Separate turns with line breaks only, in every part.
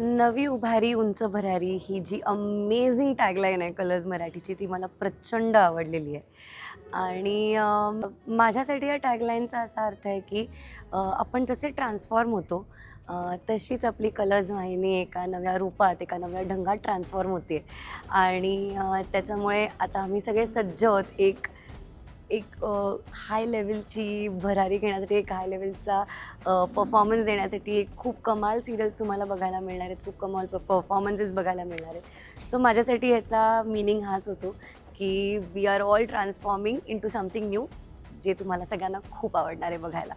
नवी उभारी उंच भरारी ही जी अमेझिंग टॅगलाईन आहे कलर्स मराठीची ती मला प्रचंड आवडलेली आहे. आणि माझ्यासाठी या टॅगलाईनचा असा अर्थ आहे की आपण जसे ट्रान्सफॉर्म होतो तशीच आपली कलर्स वाहिनी एका नव्या रूपात एका नव्या ढंगात ट्रान्सफॉर्म होते आणि त्याच्यामुळे आता आम्ही सगळे सज्ज आहोत. एक एक हाय लेवलची भरारी घेण्यासाठी एक हाय लेवलचा परफॉर्मन्स देण्यासाठी एक खूप कमाल सिरियल्स तुम्हाला बघायला मिळणार आहेत. खूप कमाल परफॉर्मन्सेस बघायला मिळणार आहेत. सो माझ्यासाठी ह्याचा मिनिंग हाच होतो की we are all transforming into something new जे तुम्हाला सगळ्यांना खूप आवडणार आहे बघायला.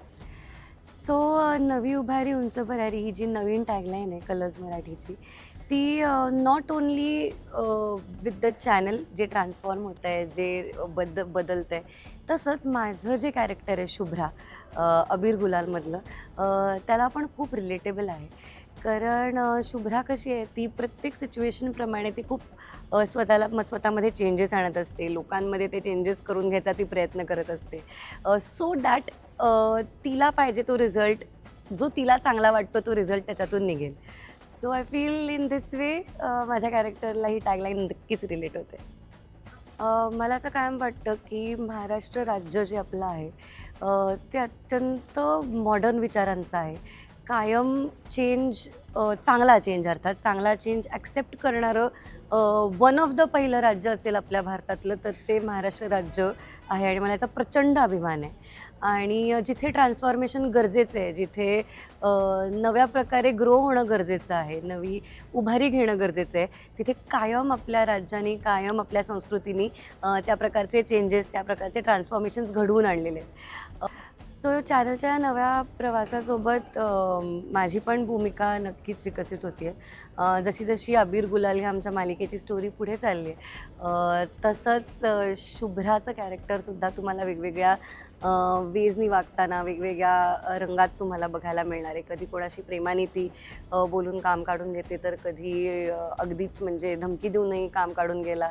सो नवी उभारी उंच भरारी ही जी नवीन टॅगलाईन आहे कलर्स मराठीची ती not only with the channel जे ट्रान्सफॉर्म होत आहे जे बद बदलतं आहे तसंच माझं जे कॅरेक्टर आहे शुभ्रा अबीर गुलालमधलं त्याला पण खूप रिलेटेबल आहे. कारण शुभ्रा कशी आहे ती प्रत्येक सिच्युएशनप्रमाणे ती खूप स्वतःला मग स्वतःमध्ये चेंजेस आणत असते. लोकांमध्ये ते चेंजेस करून घ्यायचा ती प्रयत्न करत असते. सो दॅट तिला पाहिजे तो रिझल्ट जो तिला चांगला वाटतो तो रिझल्ट त्याच्यातून निघेल. So I feel in this way माझ्या कॅरेक्टरला ही टॅगलाईन नक्कीच रिलेट होते. मला असं कायम वाटतं की महाराष्ट्र राज्य जे आपलं आहे ते अत्यंत मॉडर्न विचारांचं आहे. कायम चेंज चांगला चेंज अर्थात चांगला चेंज ॲक्सेप्ट करणारं वन ऑफ द पहिलं राज्य असेल आपल्या भारतातलं तर ते महाराष्ट्र राज्य आहे आणि मला याचा प्रचंड अभिमान आहे. आणि जिथे ट्रान्सफॉर्मेशन गरजेचं आहे जिथे नव्या प्रकारे ग्रो होणं गरजेचं आहे नवी उभारी घेणं गरजेचं आहे तिथे कायम आपल्या राज्याने कायम आपल्या संस्कृतीने त्या प्रकारचे चेंजेस त्या प्रकारचे ट्रान्सफॉर्मेशन्स घडवून आणलेले आहेत. सो चॅनलच्या नव्या प्रवासासोबत माझी पण भूमिका नक्कीच विकसित होती आहे जशी जशी अबीर गुलाल ह्या आमच्या मालिकेची स्टोरी पुढे चालली आहे तसंच शुभ्राचं कॅरेक्टरसुद्धा तुम्हाला वेगवेगळ्या वेजनी वागताना वेगवेगळ्या रंगात तुम्हाला बघायला मिळणार आहे. कधी कोणाशी प्रेमाने ती बोलून काम काढून घेते तर कधी अगदीच म्हणजे धमकी देऊनही काम काढून गेला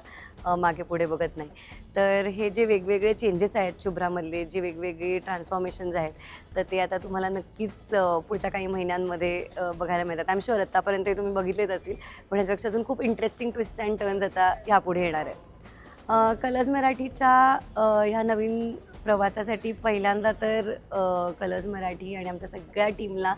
मागे पुढे बघत नाही. तर हे जे वेगवेगळे चेंजेस आहेत शुभ्रामधले जे वेगवेगळे ट्रान्सफॉर्मेशन्स आहेत. तर ते आता तुम्हाला नक्कीच पुढच्या काही महिन्यांमध्ये बघायला मिळतात. आय एम शुअर आत्तापर्यंत तुम्ही बघितलेच असेल पण ह्याच्यापेक्षा अजून खूप इंटरेस्टिंग ट्विस्ट अँड टर्न्स आता ह्यापुढे येणार आहेत. कलर्स मराठीच्या ह्या नवीन प्रवासासाठी पहिल्यांदा तर कलर्स मराठी आणि आमच्या सगळ्या टीमला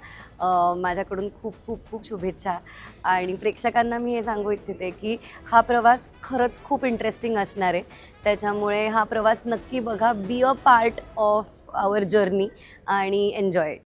माझ्याकडून खूप खूप खूप शुभेच्छा. आणि प्रेक्षकांना मी हे सांगू इच्छिते की हा प्रवास खरंच खूप इंटरेस्टिंग असणार आहे. त्याच्यामुळे हा प्रवास नक्की बघा. Be a part of our journey आणि एन्जॉय